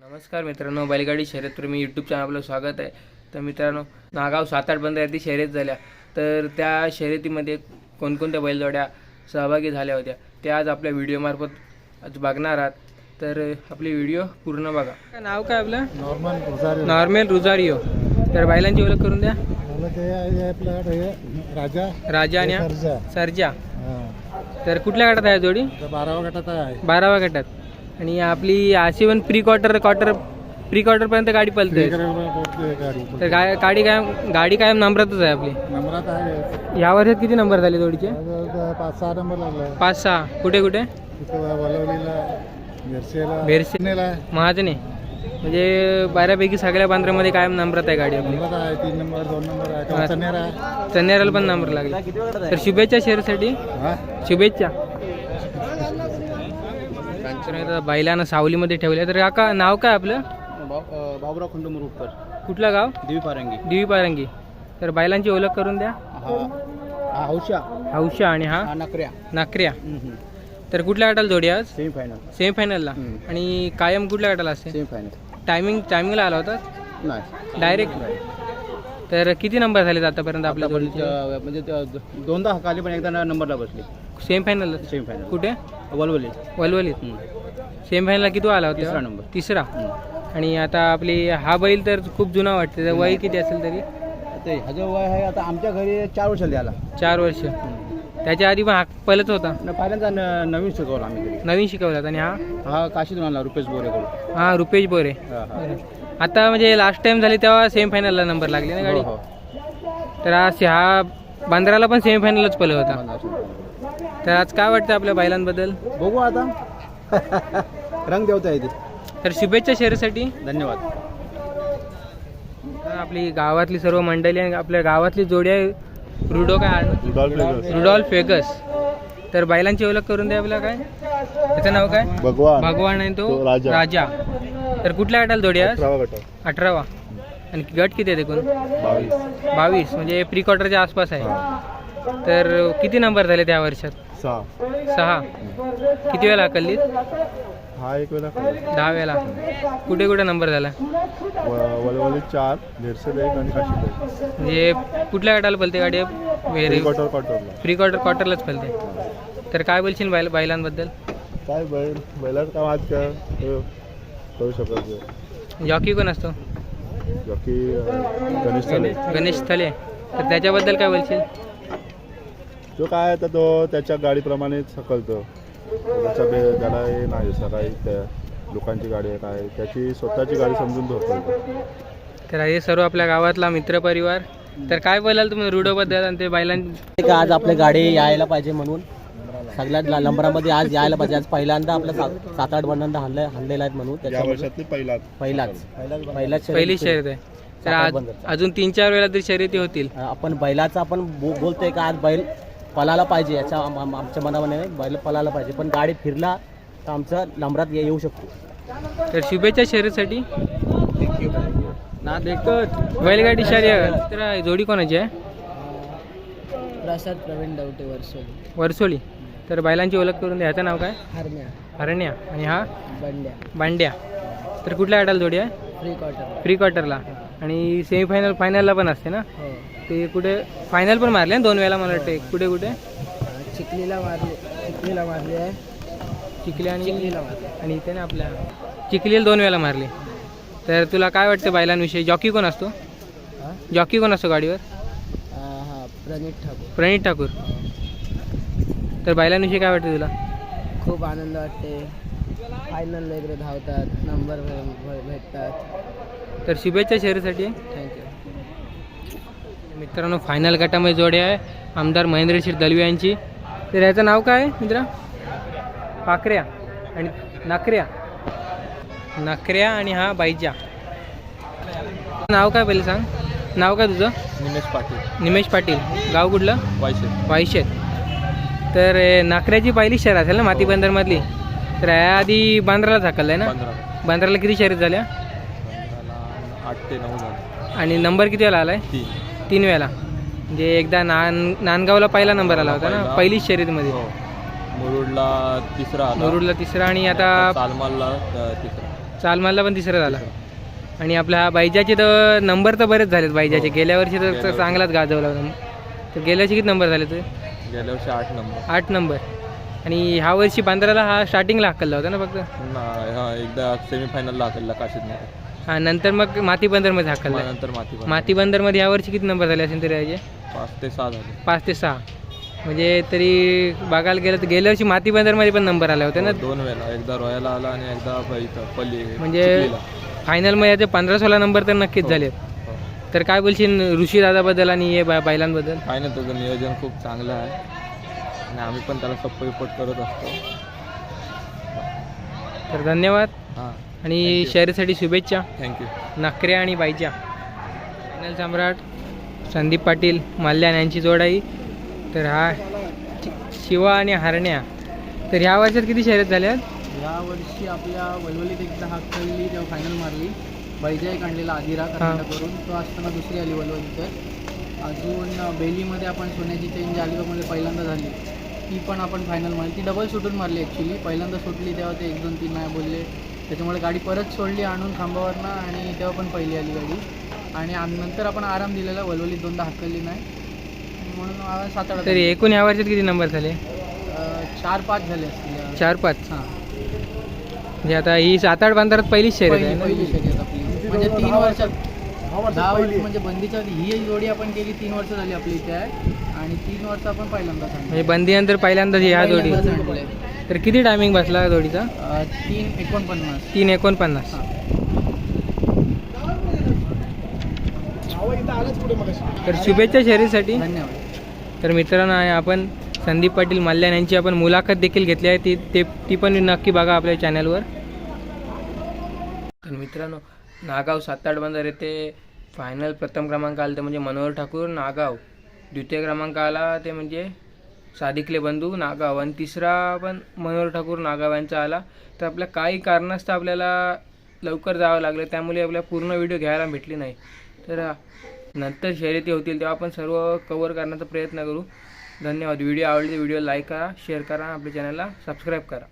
नमस्कार मित्रांनो बैलगाडी शर्यत प्रेमी यूट्यूब चॅनल आपलं स्वागत आहे. तर मित्रांनो नागाव सात आठ बंद यादी शर्यत झाल्या. तर त्या शर्यतीमध्ये कोणकोणत्या बैलजोड्या सहभागी झाल्या होत्या त्या आज आपल्या व्हिडिओमार्फत आज बघणार आहात. तर आपली व्हिडिओ पूर्ण बघा. काय नाव काय आपलं? नॉर्मल रोजारी नॉर्मल रुजारिओ तर बैलांची ओळख करून द्या. राजा. राजा आणि सर्जा. सर्जा. तर कुठल्या गटात आहे जोडी? बारावा गटात आहे. बाराव्या गटात. आणि आपली अशी पण प्री क्वार्टर क्वार्टर प्री क्वार्टरपर्यंत गाडी पलते तर गा गाडी कायम गाडी कायम नंबरातच आहे आपली. या वर्षात किती नंबर झाले जवळजवळ पाच सहा नंबर लागलाय पाच सहा कुठे? कुठे महाजने. म्हणजे बऱ्यापैकी सगळ्या बांद्रामध्ये कायम नंबरात आहे गाडी आपली. चन्नेराला पण नंबर लागला. तर शुभेच्छा शेअरसाठी. शुभेच्छा. बैलानं सावलीमध्ये ठेवल्या. तर काका नाव काय आपलं? बाबुराव खंड मुरुडकर. कुठलं गाव? देवी पारंगी. दिवी पारंगी. तर बैलांची ओळख करून द्या. हा हौशा. हौशा आणि हा? नकऱ्या. नाकऱ्या. तर कुठल्या गटाला जोडी आज? सेमी फायनल सेमीफायनलला. आणि कायम कुठल्या गटाला असते? सेमी फायनल टायमिंग टायमिंगला आला होता? नाही. डायरेक्ट? तर किती नंबर झाले आतापर्यंत आपल्या म्हणजे दोनदा हकाली पण एकदा नंबरला बसली. सेमी फायनल सेमी फायनल कुठे? वलवली. वलवलीत. सेमी फायनलला किती आला होता? तिसरा नंबर. तिसरा. आणि आता आपली हा बैल तर खूप जुना वाटते. तर वय किती असेल तरी? ते ह्याचं वय आहे आता आमच्या घरी चार वर्ष आला चार वर्ष. त्याच्या आधी पण हा पलत होता? पहिल्यांदा न- नवीन शिकवलं आम्ही घरी. नवीन शिकवला आणि हा? हा काशीतून आणला रुपेश बोरेकडून हा रुपेश बोरे. हा, हा. आता म्हणजे लास्ट टाइम झाली तेव्हा सेमी फायनलला नंबर लागली ना गाडी? हो, हो. तर आज हा बांद्राला पण सेमी फायनलच पल होता. तर आज काय वाटतं आपल्या बैलांबद्दल? बघू आता. रंग देवता येते तर शुभेच्छा शेअरसाठी धन्यवाद. तर आपली गावातली सर्व मंडळी आणि आपल्या गावातली जोडी आहे रुडो काय रुडॉल्फ फेगस. तर बैलांची ओळख करून द्या आपल्याला काय? त्याचं नाव काय? भगवान. भगवान आहे तो राजा. तर कुठल्या गटाला जोडी आहे अठरावा. आणि गट किती आहे एकूण? बावीस. बावीस म्हणजे प्री क्वार्टरच्या आसपास आहे. तर किती नंबर झाले त्या वर्षात? सहा. सहा. किती वेळा कल्लीत हा एक वेळा दहा वेळा. कुठे कुठे नंबर झाला? वलवली चार भेरसेल एक आणि काशीत एक. म्हणजे कुठल्या गटाला पलते गाडी? वेरे क्वार्टर क्वार्टरला प्री क्वार्टर क्वार्टरलाच पलते तर काय बोलशील बैल बैलांबद्दल काय बैल बैलाचं काम आज काय? करू शकत नाही. जॉकी कोण असतो? गणेश थले. तर त्याच्याबद्दल काय बोलशील? तो काय आता तो त्याच्या गाडीप्रमाणे सकलतो त्याच्या बे त्याला हे नाही सकाळी त्या लोकांची गाडी आहे काय त्याची स्वतःची गाडी समजून धरतो तर हे सर्व आपल्या गावातला मित्रपरिवार. तर काय बोलाल तुम्ही रुडोबद्दल आणि ते बैलां आज आपल्या गाडी यायला पाहिजे म्हणून. सगळ्यात ला- नंबरामध्ये आज यायला पाहिजे. आज पहिल्यांदा आपल्या सात सात आठ वर्णांदा हाणले हाणलेला आहेत म्हणून या वर्षातली पहिलाच. पहिलाच. पहिलाच शर्यत पहिली होती. शर्यत आहे. तर आज अजून तीन चार वेळा तरी शर्यती होतील. आपण बैलाचा आपण बो- बोलतोय का आज बैल पलाला पाहिजे याच्या आम- आम- आमच्या मनामध्ये नाही. बैल पलाला पाहिजे. पण गाडी फिरला तर आमचा नंबरात ये- येऊ शकतो. तर शुभेच्छा शर्यतीसाठी. ना देखत बैलगाडी शर्यत तर जोडी कोणाची आहे? प्रसाद प्रवीण डवटे वर्ष वरसोली. तर बैलांची ओळख करून द्या. ह्याचं नाव काय? हरण्या. हरण्या. आणि हा? बंड्या. बांड्या. तर कुठल्या गटाला जोडी आहे? फ्री क्वार्टर प्री क्वार्टरला आणि सेमीफायनल फायनलला पण असते ना? हो. ते कुठे? फायनल पण मारले ना दोन वेळा मला वाटते कुठे कुठे? चिखलीला मारली. चिखलीला मारली आहे. चिखली आणि चिखलीला मारली. आणि इथे ना आपल्या चिखलीला दोन वेळा मारले. तर तुला काय वाटतं बैलांविषयी? जॉकी कोण असतो? जॉकी कोण असतो गाडीवर? हा प्रणित ठाकूर. प्रणित ठाकूर. तर बैलांविषयी काय वाटतं तुला? खूप आनंद वाटते. फायनल वगैरे धावतात नंबर भेटतात. तर शुभेच्छा शहरीसाठी. थँक्यू मित्रांनो फायनल गटामध्ये जोडी आहे आमदार महेंद्र शेठ दलवी यांची. तर याचं नाव काय आहे मित्रा? पाकऱ्या आणि नाकऱ्या. नाकऱ्या आणि हा बाईजा. नाव काय पहिले सांग? नाव काय तुझं? निमेश पाटील. निमेश पाटील. गाव कुठलं? वायशे वाईशेत तर नाकऱ्याची पहिली शहर असेल ना माती बंदरमधली? तर याआधी बांद्राला झाकल आहे ना? बांद्राला. किती शर्यत झाल्या? आठ ते नऊ झाले. आणि नंबर किती वेळा आलाय? तीन. तीन वेळा. म्हणजे एकदा नान नांदगावला पहिला नंबर आला होता ना? पहिला. पहिलीच शर्यतीमध्ये. मुरुडला तिसरा मुरुडला तिसरा आणि आता सालमालला तिसरा. चालमाला पण तिसरा झाला. आणि आपल्या बायजाचे तर नंबर तर बरेच झालेत बायजाचे हो. गेल्या वर्षी तर. चांगलाच गाजवला होता. तर गेल्या वर्षी किती नंबर झाले ते गेल्या वर्षी आठ नंबर. आठ नंबर. आणि ह्या वर्षी बांद्राला हा स्टार्टिंगला हक्कलला होता ना फक्त? हा एकदा सेमीफायनलला हाकलला काशीत नाही हा नंतर मग माती बंदरमध्ये हक्कलला नंतर माती माती बंदरमध्ये या वर्षी किती नंबर झाले असेल तरी पाच ते सहा झाले. पाच ते सहा. म्हणजे तरी बघायला गेलं तर गेल्या वर्षी माती बंदरमध्ये पण नंबर आले होते ना? दोन वेळा एकदा रॉयला आला आणि एकदा इथं पल्ली म्हणजे चिखलीला. फायनलमध्ये याचे पंधरा सोळा नंबर तर नक्कीच झालेत. हो. तर काय बोलशील ऋषी दादाबद्दल आणि हे बै- बैलांबद्दल काय नाही त्याचं नियोजन खूप चांगलं आहे. आणि आम्ही पण त्याला सपोर्ट विपोर्ट करत असतो. तर धन्यवाद. हां आणि शहरीसाठी शुभेच्छा. थँक्यू नखरे आणि बाईच्या. फायनल सम्राट संदीप पाटील माल्यान यांची जोड आहे तर हा शि- शिवा आणि हरण्या. तर ह्या वर्षात किती शर्यत झाल्या या वर्षी आपल्या वलवलीत एकदा हाक खेळली तेव्हा फायनल मारली. बैजा एक आणलेला आदिरा कर्नाटकवरून तो असताना दुसरी आली वलवली तर अजून बेलीमध्ये आपण सोन्याची चेंज अलिबागमध्ये पहिल्यांदा झाली. ती पण आपण फायनल मारली ती डबल सुटून मारली ॲक्च्युली पहिल्यांदा सुटली तेव्हा ते एक दोन तीन नाही बोलले. त्याच्यामुळे गाडी परत सोडली आणून खांबावरनं आणि तेव्हा पण पहिली आली गाडी. आणि नंतर आपण आराम दिलेला वलवलीत दोनदा हक्कली नाही. म्हणून सात आठ तरी एकूण ह्या वर्षात किती नंबर झाले? चार पाच झाले असतील. चार पाच हां. म्हणजे आता ही सात आठ बांधारात पहिलीच शर्यत आहे पहिली शर्यत. म्हणजे तीन वर्षात दहा वर्ष म्हणजे बंदीच्या ही जोडी आपण केली तीन वर्ष झाली आपली इथे आहे. आणि तीन वर्ष आपण पहिल्यांदा म्हणजे बंदीनंतर पहिल्यांदाच ह्या जोडी तर किती टायमिंग बसला जोडीचा? तीन एकोणपन्नास. तीन एकोणपन्नास. हां. तर शुभेच्छा शर्यतीसाठी धन्यवाद. तर मित्रांनो आहे आपण संदीप पाटील मल्ल्याण यांची आपण मुलाखत देखील घेतली आहे. ती ते ती पण नक्की बघा आपल्या चॅनलवर तर मित्रांनो नागाव सात आठ बंदर येथे फायनल प्रथम क्रमांक आला ते म्हणजे मनोहर ठाकूर नागाव. द्वितीय क्रमांक आला ते म्हणजे सादिकले बंधू नागाव. आणि तिसरा पण मनोहर ठाकूर नागाव यांचा आला. तर आपल्या काही कारणास्तव आपल्याला लवकर जावं लागलं त्यामुळे आपल्या पूर्ण व्हिडिओ घ्यायला भेटली नाही. तर नंतर शर्यती होतील तेव्हा आपण सर्व कवर करण्याचा प्रयत्न करू. धन्यवाद. व्हिडिओ आवडले व्हिडिओ लाईक करा शेअर करा आपल्या चॅनलला सबस्क्राईब करा.